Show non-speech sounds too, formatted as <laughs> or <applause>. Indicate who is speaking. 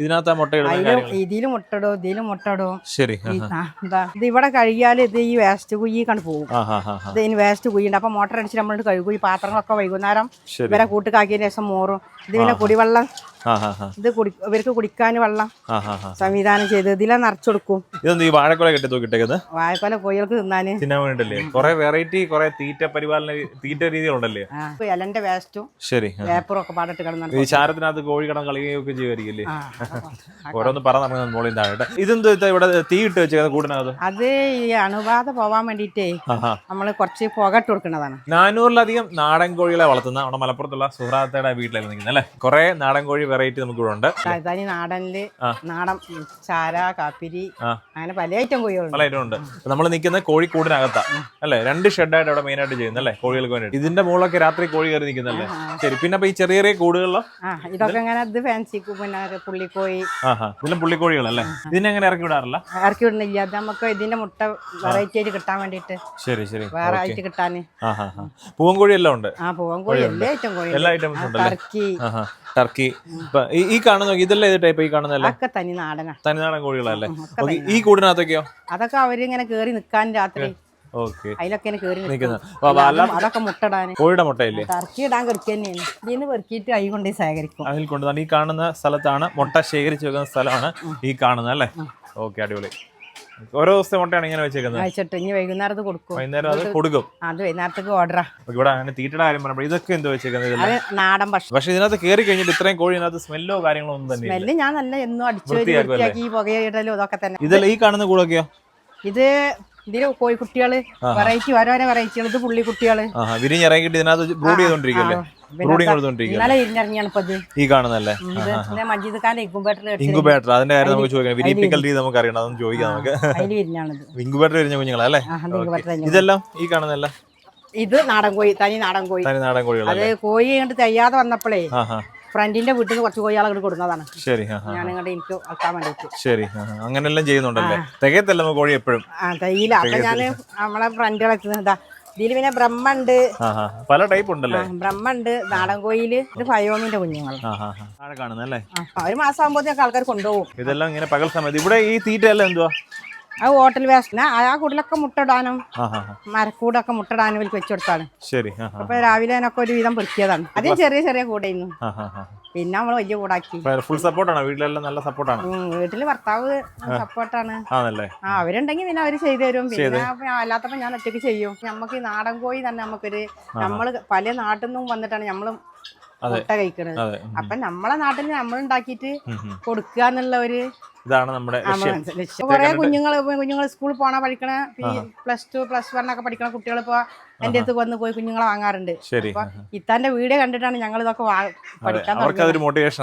Speaker 1: ഇതിനകത്ത് ആ മുട്ട ഇടുന്ന
Speaker 2: അതിലും
Speaker 1: കാര്യങ്ങൾ
Speaker 2: ഇതിലും മുട്ടടും ഇതിലും മുട്ടടും.
Speaker 1: ശരി.
Speaker 2: ഇതാ ഇവിടെ കഴുകിയാൽ ഇത് ഈ വേസ്റ്റ് കുയ്യി കണ്ട് പോകും. ഇത് ഇനി വേസ്റ്റ് കുയ്യുണ്ട് അപ്പൊ മോട്ടർ അടിച്ച് നമ്മൾ കഴുകും. ഈ പാത്രങ്ങളൊക്കെ വൈകുന്നേരം ഇവരെ കൂട്ടുകാക്കിയതിന് ശേഷം മോറും. ഇത് പിന്നെ കുടിവെള്ളം ഇത് ഇവർക്ക് കുടിക്കാൻ വെള്ളം സംവിധാനം ചെയ്ത് ഇതിലെ നിറച്ചെടുക്കും.
Speaker 1: ഇതെന്ത് ഈ വാഴക്കുല കെട്ടി തൂക്കിട്ടേക്കുന്നത്
Speaker 2: വാഴക്കൊല കോഴികൾക്ക് തിന്നാന്.
Speaker 1: തിന്നാൻ വേണ്ടിട്ടല്ലേ കുറെ വെറൈറ്റി കുറെ തീറ്റ പരിപാലന തീറ്റ രീതികളുണ്ടല്ലേ?
Speaker 2: ഇലന്റെ വേസ്റ്റും
Speaker 1: ശരി
Speaker 2: പേപ്പറും ഒക്കെ പാടിട്ട് കിടന്നു
Speaker 1: ഈ ചാരത്തിനകത്ത് കോഴി കിടന്ന് കളിക്കുകയൊക്കെ ചെയ്യുമായിരിക്കില്ലേ? <laughs> ഓരോന്ന് പറഞ്ഞ മോളിൽ താഴെ ഇതെന്താ ഇവിടെ തീ ഇട്ട് വെച്ചേക്കുന്നത് കൂടിനകത്ത്?
Speaker 2: അത് ഈ അണുബാധ പോവാൻ
Speaker 1: വേണ്ടിട്ടേ
Speaker 2: നമ്മൾ കുറച്ച് പുക ഇട്ട് കൊടുക്കുന്നതാണ്.
Speaker 1: നാനൂറിലധികം നാടൻ കോഴികളെ വളർത്തുന്ന നമ്മുടെ മലപ്പുറത്തുള്ള സുഹൃത്തയുടെ വീട്ടിലായിരുന്നു നിൽക്കുന്നത് അല്ലേ? കുറെ നാടൻ കോഴി വെറൈറ്റി നമുക്ക് ഇവിടെ ഉണ്ട്
Speaker 2: തനി
Speaker 1: നാടനിൽ
Speaker 2: നാടൻ ചാര കാപ്പിരി അങ്ങനെ പല ഐറ്റം കോഴികളുണ്ട്.
Speaker 1: പല ഐറ്റം ഉണ്ട്. നമ്മൾ നിൽക്കുന്ന കോഴിക്കൂടിനകത്താ അല്ലേ? രണ്ട് ഷെഡായിട്ട് അവിടെ മെയിൻ ആയിട്ട് ചെയ്യുന്നത് അല്ലേ? കോഴികൾക്ക് വേണ്ടി ഇതിന്റെ മുകളിലൊക്കെ രാത്രി കോഴി കയറി നിൽക്കുന്നല്ലേ ശരി. പിന്നെ അപ്പൊ ഈ ചെറിയ ചെറിയ കൂടുകളിലോ?
Speaker 2: ഇതൊക്കെ ഇങ്ങനെ ഇത് ഫാൻസി പിന്നെ പുള്ളിക്കോഴി.
Speaker 1: ഇതിലും പുള്ളിക്കോഴികളല്ലേ? ഇതിനെ അങ്ങനെ ഇറക്കി വിടാറില്ല?
Speaker 2: ഇറക്കി വിടുന്നില്ല. അത് നമുക്ക് ഇതിന്റെ മുട്ട വെറൈറ്റി ആയിട്ട് കിട്ടാൻ വേണ്ടിട്ട്
Speaker 1: ശരി ശരി.
Speaker 2: വേറെ ആയിട്ട് കിട്ടാന്
Speaker 1: പൂവൻ കോഴി എല്ലാം ഉണ്ട്?
Speaker 2: ആ പൂവൻ കോഴി എല്ലാ ഐറ്റം കോഴി
Speaker 1: എല്ലാ ഐറ്റംസ് ഉണ്ട്
Speaker 2: ടർക്കി.
Speaker 1: ടർക്കി. ഈ- കാണുന്ന ഇതല്ലേ ടൈപ്പ് ഈ കാണുന്നല്ലേ
Speaker 2: ഒക്കെ തനി നാടനാ.
Speaker 1: തനിനാടൻ കോഴികളല്ലേ? ഓക്കെ ഈ കൂടിനകത്തൊക്കെയോ?
Speaker 2: അതൊക്കെ അവരിങ്ങനെ കേറി നിക്കാൻ രാത്രി.
Speaker 1: ഓക്കെ.
Speaker 2: അതിലൊക്കെ ഇങ്ങനെ കേറി
Speaker 1: നിൽക്കുന്നത്
Speaker 2: അതൊക്കെ മുട്ടടാന്.
Speaker 1: കോഴിയുടെ മുട്ടയില്ലേ?
Speaker 2: ടർക്കി ഇടാൻ കിടക്കുക തന്നെയാണ്. ഇതിന്ന് പെറുക്കിയിട്ട് കൈ കൊണ്ട് ശേഖരിക്കും.
Speaker 1: അതിൽ കൊണ്ടുവന്നാണ് ഈ കാണുന്ന സ്ഥലത്താണ് മുട്ട ശേഖരിച്ചു വെക്കുന്ന സ്ഥലമാണ് ഈ കാണുന്നത് അല്ലേ? ഓക്കെ അടിപൊളി. ഓരോ ദിവസത്തെ മുട്ടയാണ് ഇങ്ങനെ വെച്ചേക്കുന്നത്?
Speaker 2: ഇനി വൈകുന്നേരത്ത് കൊടുക്കും.
Speaker 1: വൈകുന്നേരം അത് കൊടുക്കും.
Speaker 2: അത് വൈകുന്നേരത്തേക്ക് ഓർഡറാ.
Speaker 1: ഇവിടെ അങ്ങനെ തീറ്റയുടെ കാര്യം പറയുമ്പോൾ ഇതൊക്കെ എന്തോ വെച്ചേക്കുന്നത്
Speaker 2: അത് നാടൻ ഭക്ഷണം.
Speaker 1: പക്ഷേ ഇതിനകത്ത് കയറി കഴിഞ്ഞിട്ട് ഇത്രയും കോഴി ഇതിനകത്ത് സ്മെല്ലോ കാര്യങ്ങളോ ഒന്നും തന്നെ.
Speaker 2: സ്മെല്ല് ഞാൻ നല്ല എന്നും അടിച്ചു
Speaker 1: വൃത്തിയാക്കും
Speaker 2: ഈ പുകയിടലും ഇതൊക്കെ തന്നെ.
Speaker 1: ഇതല്ല ഈ കാണുന്ന കൂടൊക്കെയോ?
Speaker 2: ഇത് ഇതിൽ കോഴിക്കുട്ടികൾ വെറൈറ്റി ഓരോരോ വെറൈറ്റികൾ ഇത്
Speaker 1: പുള്ളിക്കുട്ടികൾ. വിരിഞ്ഞിറങ്ങിയിട്ട് ഇതിനകത്ത് ബ്രൂഡ് ചെയ്തോണ്ടിരിക്കല്ലേ കൊടുത്തോണ്ടിരിക്കുക
Speaker 2: ഇന്നലെ ഇരിഞ്ഞിറങ്ങിയാണ് ഇപ്പൊ
Speaker 1: ഈ കാണുന്നല്ലേ
Speaker 2: ഉം, ഇത് പിന്നെ മജീദ് ഖാൻ ഇൻകുബേറ്ററിൽ
Speaker 1: ഇൻകുബേറ്റർ അതിന്റെ കാര്യം നമുക്ക് ചോദിക്കാം. വിരിപ്പിക്കൽ രീതി നമുക്ക് അറിയണം അതൊന്നും ചോദിക്കാം നമുക്ക്. <laughs> ഇൻകുബേറ്റർ വിരിഞ്ഞ കുഞ്ഞുങ്ങളല്ലേ? ഇതെല്ലാം ഈ കാണുന്നല്ലേ
Speaker 2: ഇത് നാടൻ കോഴി തനി നാടൻ കോഴി.
Speaker 1: തനി നാടൻ
Speaker 2: അത് കോഴി കണ്ട് തയ്യാതെ വന്നപ്പോഴേ ഫ്രണ്ടിന്റെ വീട്ടിൽ നിന്ന് കുറച്ച് കോഴികളെ അങ്ങോട്ട് കൊടുക്കുന്നതാണ്.
Speaker 1: ശരി
Speaker 2: ഞാൻ ഇങ്ങോട്ട് എനിക്ക് വെക്കാൻ വേണ്ടിട്ട്
Speaker 1: ശരി. അങ്ങനെല്ലാം ചെയ്യുന്നുണ്ടല്ലേ? തികയത്തല്ല കോഴി എപ്പോഴും.
Speaker 2: തയ്യില്ല. അപ്പൊ ഞാൻ നമ്മളെ ഫ്രണ്ടുകളെ ഇതാ ഇതിൽ പിന്നെ ബ്രഹ്മണ്ട്.
Speaker 1: പല ടൈപ്പ് ഉണ്ടല്ലേ?
Speaker 2: ബ്രഹ്മണ്ട് നാടൻ കോയിൽ ഇത് ഫയോമിന്റെ കുഞ്ഞുങ്ങൾ
Speaker 1: കാണുന്നല്ലേ
Speaker 2: ആ ഒരു മാസം ആകുമ്പോഴത്തേക്ക് ആൾക്കാർ കൊണ്ടുപോകും.
Speaker 1: ഇതെല്ലാം ഇങ്ങനെ പകൽ സമയത്ത്. ഇവിടെ ഈ തീറ്റ എല്ലാം എന്തുവാ?
Speaker 2: അത് ഹോട്ടൽ വേസ്റ്റിന് ആ കുടിലൊക്കെ
Speaker 1: മുട്ടടാനും
Speaker 2: മരക്കൂടൊക്കെ മുട്ടടാനും വെച്ചു കൊടുത്താണ്
Speaker 1: ശരി
Speaker 2: അപ്പൊ രാവിലെ അതിനൊക്കെ ഒരു വിധം പൊരിക്കിയതാണ് ആദ്യം ചെറിയ ചെറിയ കൂടായിരുന്നു പിന്നെ നമ്മൾ വലിയ കൂടാക്കി.
Speaker 1: ഫുൾ സപ്പോർട്ടാണ് വീട്ടിലെല്ലാം നല്ല സപ്പോർട്ടാണ്
Speaker 2: വീട്ടിൽ ഭർത്താവ് സപ്പോർട്ടാണ്
Speaker 1: ആണല്ലേ?
Speaker 2: ആ അവരുണ്ടെങ്കിൽ പിന്നെ അവർ ചെയ്തു തരും. പിന്നെ അല്ലാത്തപ്പോ ഞാൻ ഒറ്റയ്ക്ക് ചെയ്യും. നമുക്ക് ഈ നാടൻ കോഴി തന്നെ നമുക്കൊരു നമ്മൾ പല നാട്ടിൽ നിന്നും വന്നിട്ടാണ്
Speaker 1: നമ്മൾ.
Speaker 2: മുട്ട കഴിക്കണത്. അപ്പൊ നമ്മളെ നാട്ടിൽ നമ്മൾ ഉണ്ടാക്കിയിട്ട്. കൊടുക്കുക എന്നുള്ള ഒരു
Speaker 1: ഇതാണ് നമ്മുടെ
Speaker 2: കുറെ കുഞ്ഞുങ്ങൾ കുഞ്ഞുങ്ങൾ സ്കൂളിൽ പോണ പഠിക്കണ പ്ലസ് ടു പ്ലസ് വൺ ഒക്കെ പഠിക്കണ കുട്ടികൾ ഇപ്പൊ എന്റെ അടുത്ത് വന്ന് പോയി കുഞ്ഞുങ്ങളെ വാങ്ങാറുണ്ട്. ഇത്താന്റെ വീഡിയോ കണ്ടിട്ടാണ് ഞങ്ങൾ ഇതൊക്കെ പഠിക്കാൻ
Speaker 1: മോട്ടിവേഷൻ